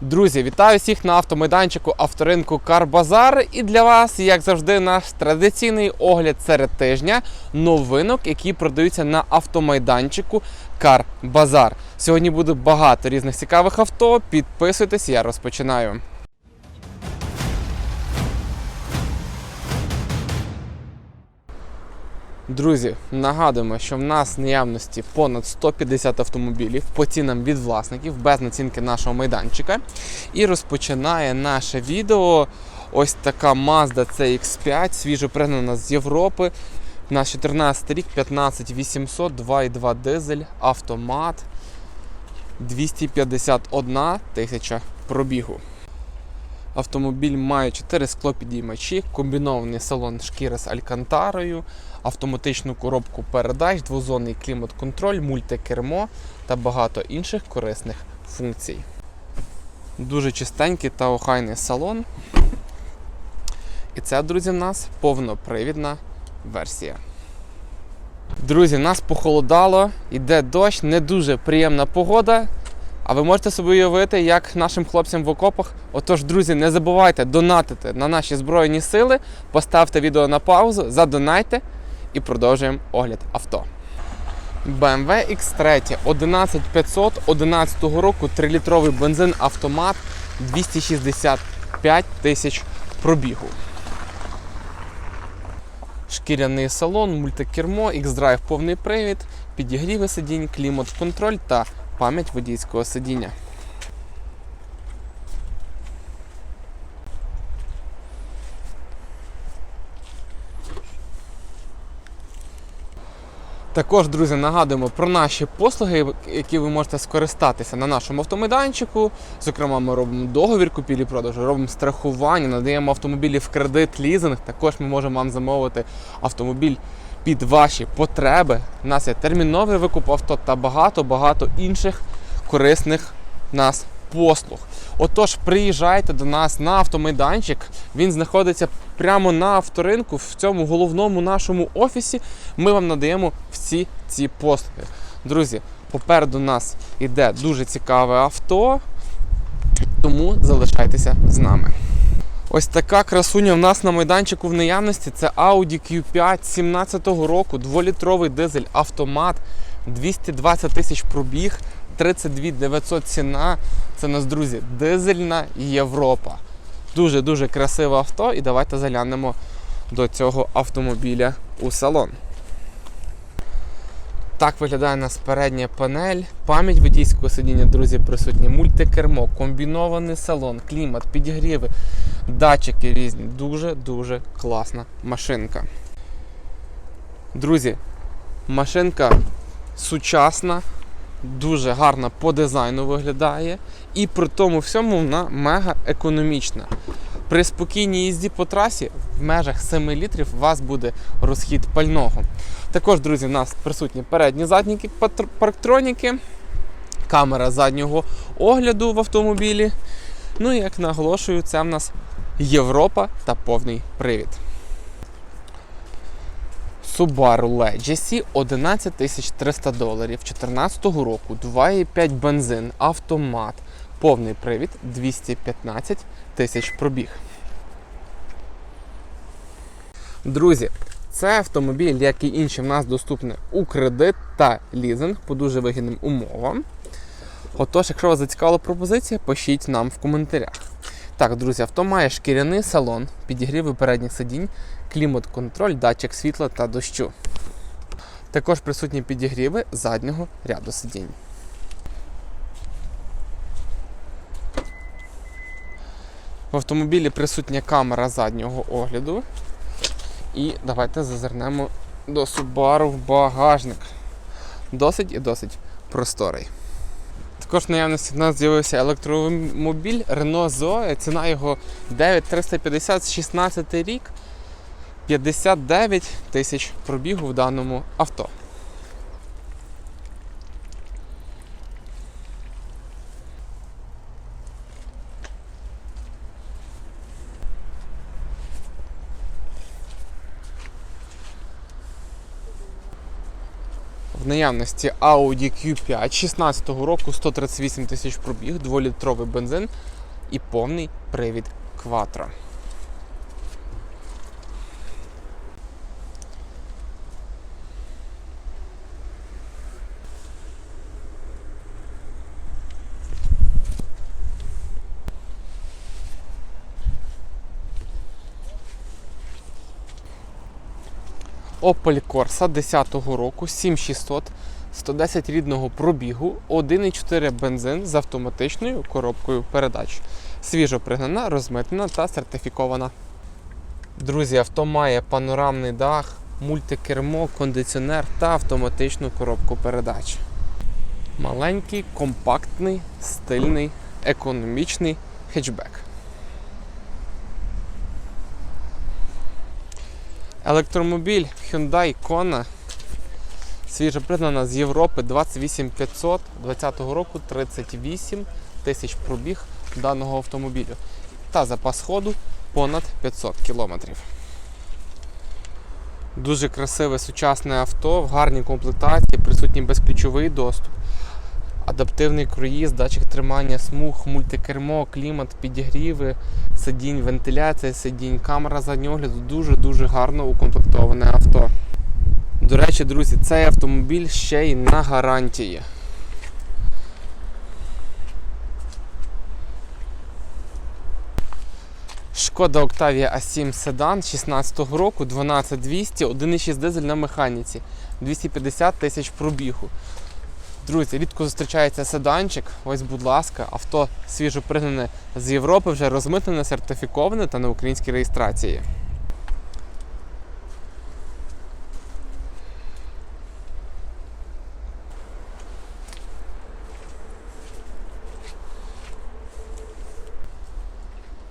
Друзі, вітаю всіх на автомайданчику авторинку Карбазар. І для вас, як завжди, наш традиційний огляд серед тижня новинок, які продаються на автомайданчику Карбазар. Сьогодні буде багато різних цікавих авто. Підписуйтесь, я розпочинаю. Друзі, нагадуємо, що в нас наявності понад 150 автомобілів по цінам від власників без націнки нашого майданчика. І розпочинає наше відео ось така Mazda CX5, свіжо пригнана з Європи. На 14 рік 15800, 2,2 дизель, автомат, 251 тисяча пробігу. Автомобіль має 4 склопідіймачі, комбінований салон шкіри з алькантарою, автоматичну коробку передач, двозонний клімат-контроль, мультикермо та багато інших корисних функцій. Дуже чистенький та охайний салон. І це, друзі, в нас повнопривідна версія. Друзі, нас похолодало, йде дощ, не дуже приємна погода. А ви можете собі уявити, як нашим хлопцям в окопах. Отож, друзі, не забувайте донатити на наші Збройні сили, поставте відео на паузу, задонайте і продовжуємо огляд авто. BMW X3 11500 11 року 3-літровий бензин автомат 265 тисяч пробігу. Шкіряний салон, мультикермо, X-Drive повний привід, підігріви сидінь, клімат-контроль та пам'ять водійського сидіння. Також, друзі, нагадуємо про наші послуги, які ви можете скористатися на нашому автомайданчику. Зокрема, ми робимо договір купівлі-продажу, робимо страхування, надаємо автомобілі в кредит, лізинг. Також ми можемо вам замовити автомобіль під ваші потреби. У нас є терміновий викуп авто та багато-багато інших корисних нас послуг. Отож, приїжджайте до нас на автомайданчик. Він знаходиться прямо на авторинку в цьому головному нашому офісі. Ми вам надаємо всі ці послуги. Друзі, попереду нас іде дуже цікаве авто, тому залишайтеся з нами. Ось така красуня в нас на майданчику в наявності. Це Audi Q5 17-го року, 2-літровий дизель автомат, 220 тисяч пробіг, 32 900 ціна. Це нас, друзі, дизельна Європа. Дуже-дуже красиве авто. І давайте заглянемо до цього автомобіля у салон. Так виглядає у нас передня панель, пам'ять водійського сидіння, друзі, присутні, мультикермо, комбінований салон, клімат, підігріви, датчики різні. Дуже-дуже класна машинка. Друзі, машинка сучасна, дуже гарна по дизайну виглядає, і при тому всьому вона мега економічна. При спокійній їзді по трасі в межах 7 літрів у вас буде розхід пального. Також, друзі, в нас присутні передні задні парктроніки, камера заднього огляду в автомобілі. Ну і як наголошую, це в нас Європа та повний привід. Subaru Legacy 11 300 доларів 2014 року, 2,5 бензин, автомат, повний привід 215 тисяч пробіг. Друзі, це автомобіль, як і інші в нас доступний у кредит та лізинг по дуже вигідним умовам. Отож, якщо вас зацікавила пропозиція, пишіть нам в коментарях. Так, друзі, авто має шкіряний салон, підігріви передніх сидінь, клімат-контроль, датчик світла та дощу. Також присутні підігріви заднього ряду сидінь. В автомобілі присутня камера заднього огляду. І давайте зазирнемо до Subaru в багажник. Досить і досить просторий. Також в наявності в нас з'явився електромобіль Renault Zoe. Ціна його 9350 16 рік. 59 тисяч пробігу в даному авто. Наявності Audi Q5 16 року, 138 тисяч пробіг, 2-літровий бензин і повний привід Quattro. Opel Corsa 10-го року, 7600, 110 рідного пробігу, 1,4 бензин з автоматичною коробкою передач. Свіжо пригнана, розмитнена та сертифікована. Друзі, авто має панорамний дах, мультикермо, кондиціонер та автоматичну коробку передач. Маленький, компактний, стильний, економічний хетчбек. Електромобіль Hyundai Kona свіжо пригнана з Європи 28500 2020 року 38 тисяч пробіг даного автомобілю та запас ходу понад 500 кілометрів. Дуже красиве сучасне авто в гарній комплектації, присутній безключовий доступ, адаптивний круїз, датчик тримання смуг, мультикермо, клімат, підігріви, сидінь, вентиляція сидінь, камера заднього огляду дуже-дуже гарно укомплектоване авто. До речі, друзі, цей автомобіль ще й на гарантії. Шкода Octavia A7 Sedan 16 року, 12200, 1,6 дизель на механіці, 250 тисяч пробігу. Друзі, рідко зустрічається седанчик. Ось, будь ласка, авто свіжо пригнане з Європи, вже розмитнене, сертифіковане та на українській реєстрації.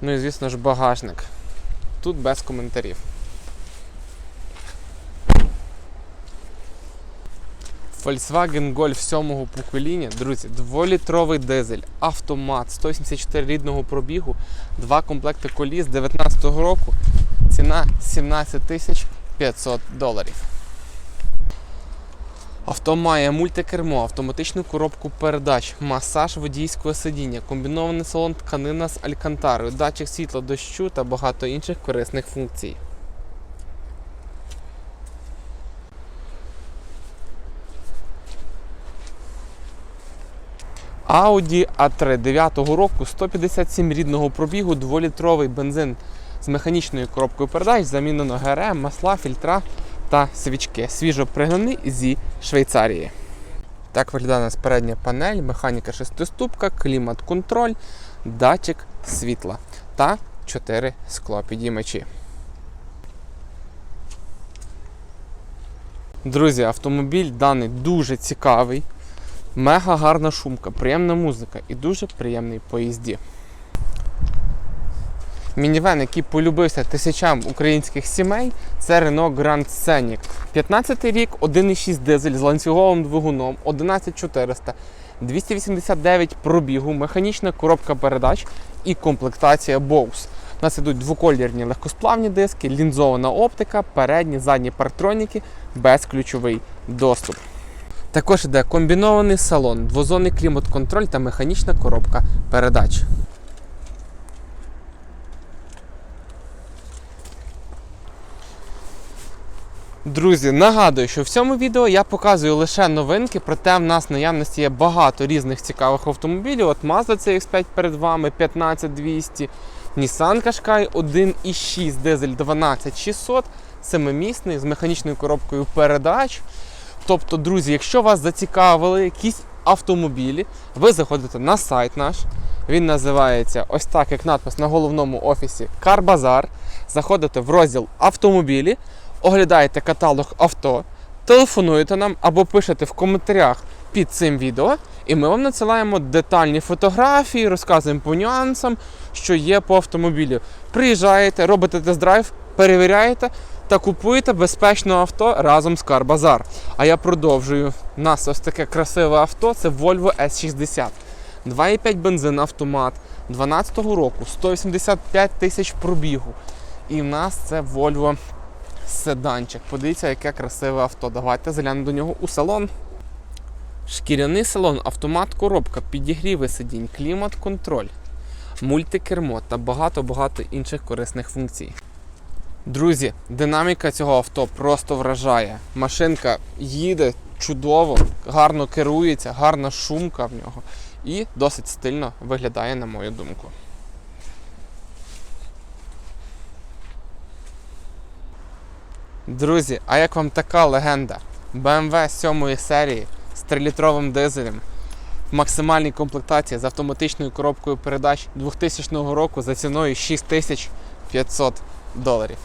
Ну і звісно ж багажник. Тут без коментарів. Volkswagen Golf 7 покоління, друзі, 2-літровий дизель, автомат, 184 рідного пробігу, два комплекти коліс 2019 року. Ціна 17 тисяч 500 доларів. Авто має мультикермо, автоматичну коробку передач, масаж водійського сидіння, комбінований салон тканина з алькантарою, датчик світла дощу та багато інших корисних функцій. Audi A3 9 року 157 рідного пробігу, 2-літровий бензин з механічною коробкою передач, замінено ГРМ, масла, фільтра та свічки. Свіжо пригнаний зі Швейцарії. Так виглядає нас передня панель, механіка шестиступка, клімат-контроль, датчик світла та 4 склопідіймачі. Друзі, автомобіль даний дуже цікавий. Мега гарна шумка, приємна музика і дуже приємний поїзді. Мінівен, який полюбився тисячам українських сімей, це Renault Grand Scenic. 15 рік, 1,6 дизель з ланцюговим двигуном, 11400, 289 пробігу, механічна коробка передач і комплектація Bose. У нас ідуть двоколірні легкосплавні диски, лінзована оптика, передні, задні парктроніки, безключовий доступ. Також йде комбінований салон, двозонний клімат-контроль та механічна коробка передач. Друзі, нагадую, що в цьому відео я показую лише новинки, проте в нас в наявності є багато різних цікавих автомобілів. От Mazda CX5 перед вами 15200, Nissan Qashqai 1,6 дизель 12600, семимісний з механічною коробкою передач. Тобто, друзі, якщо вас зацікавили якісь автомобілі, ви заходите на сайт наш. Він називається ось так, як надпис на головному офісі Карбазар. Заходите в розділ автомобілі, оглядаєте каталог авто, телефонуєте нам або пишете в коментарях під цим відео, і ми вам надсилаємо детальні фотографії, розказуємо по нюансам, що є по автомобілю. Приїжджаєте, робите тест-драйв, перевіряєте та купуєте безпечне авто разом з Карбазар. А я продовжую. У нас ось таке красиве авто це Volvo S60. 2,5 бензин автомат 12-го року, 185 тисяч пробігу. І в нас це Volvo седанчик. Подивіться, яке красиве авто. Давайте заглянемо до нього у салон. Шкіряний салон, автомат, коробка, підігріви сидінь, клімат-контроль, мультикермо та багато-багато інших корисних функцій. Друзі, динаміка цього авто просто вражає. Машинка їде чудово, гарно керується, гарна шумка в нього і досить стильно виглядає, на мою думку. Друзі, а як вам така легенда? BMW 7 серії з 3-літровим дизелем в максимальній комплектації з автоматичною коробкою передач 2000 року за ціною 6500 доларів.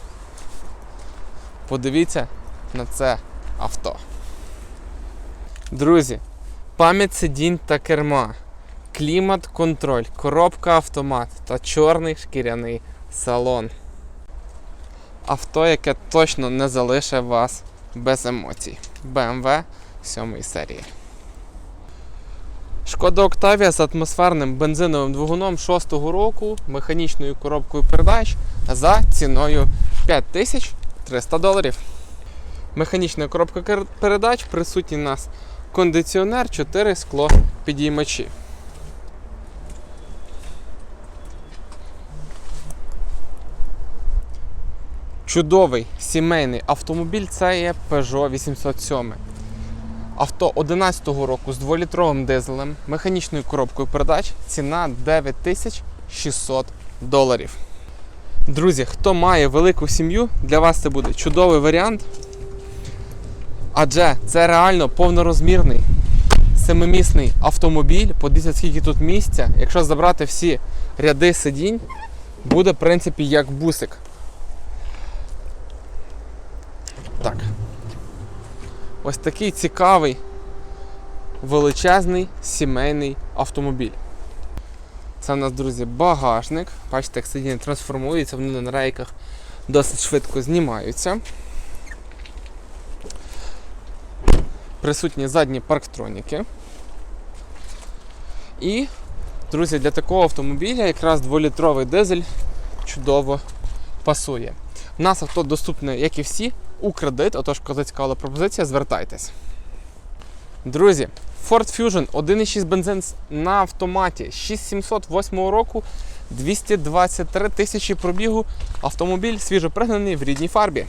Подивіться на це авто. Друзі, пам'ять сидінь та керма, клімат-контроль, коробка автомат та чорний шкіряний салон. Авто, яке точно не залишить вас без емоцій. BMW 7 серії. Шкода Октавія з атмосферним бензиновим двигуном 6-го року, механічною коробкою передач за ціною 5300 доларів. Механічна коробка передач присутній у нас кондиціонер, 4 скло підіймачі. Чудовий сімейний автомобіль це є Peugeot 807. Авто 11-го року з 2-літровим дизелем, механічною коробкою передач, ціна 9600 доларів. Друзі, хто має велику сім'ю, для вас це буде чудовий варіант. Адже це реально повнорозмірний семимісний автомобіль. Подивіться, скільки тут місця. Якщо забрати всі ряди сидінь, буде в принципі як бусик. Так. Ось такий цікавий, величезний сімейний автомобіль. Це у нас, друзі, багажник. Бачите, як сидіння трансформується, вони на рейках досить швидко знімаються. Присутні задні парктроніки. І, друзі, для такого автомобіля якраз 2-літровий дизель чудово пасує. У нас авто доступне, як і всі, у кредит, отож, коли цікава пропозиція, звертайтесь. Друзі, Ford Fusion 1.6 бензин на автоматі 6708 року 223 тисячі пробігу. Автомобіль свіжопригнаний в рідній фарбі.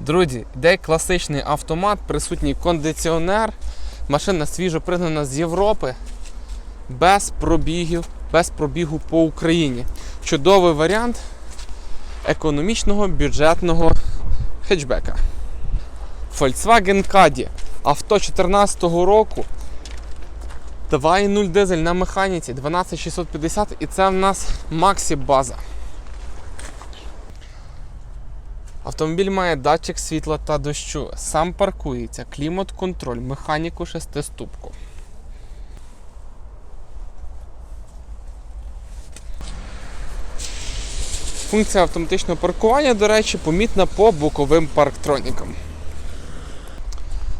Друзі, де класичний автомат, присутній кондиціонер. Машина свіжо пригнана з Європи. Без пробігів, без пробігу по Україні. Чудовий варіант економічного бюджетного хетчбека. Volkswagen Caddy. Авто 2014 року. 2.0 дизель на механіці 12650 і це в нас Максі база. Автомобіль має датчик світла та дощу, сам паркується, клімат-контроль, механіку шестиступку. Функція автоматичного паркування, до речі, помітна по боковим парктронікам.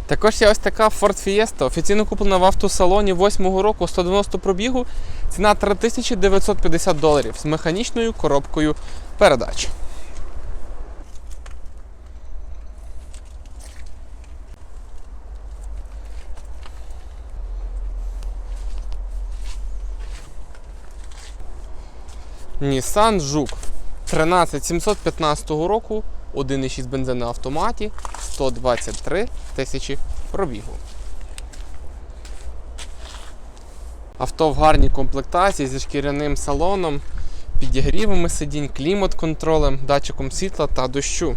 Також є ось така Ford Fiesta, офіційно куплена в автосалоні 8-го року 190 пробігу, ціна 3950 доларів з механічною коробкою передач. Nissan Жук 13715 року, 1,6 бензин на автоматі, 123 тисячі пробігу. Авто в гарній комплектації зі шкіряним салоном, підігрівами сидінь, клімат-контролем, датчиком світла та дощу.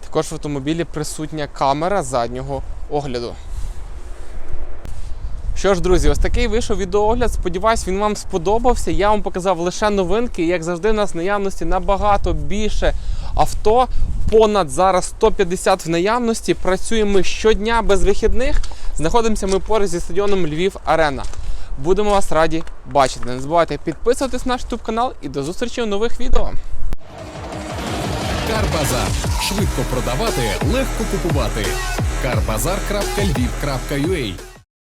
Також в автомобілі присутня камера заднього огляду. Що ж, друзі, ось такий вийшов відеоогляд. Сподіваюсь, він вам сподобався. Я вам показав лише новинки. Як завжди, у нас в наявності набагато більше авто. Понад зараз 150 в наявності. Працюємо щодня без вихідних. Знаходимося ми поруч зі стадіоном Львів Арена. Будемо вас раді бачити. Не забувайте підписуватись на наш YouTube канал і до зустрічі у нових відео. Карбазар. Швидко продавати, легко купувати. Карбазар.львів.ua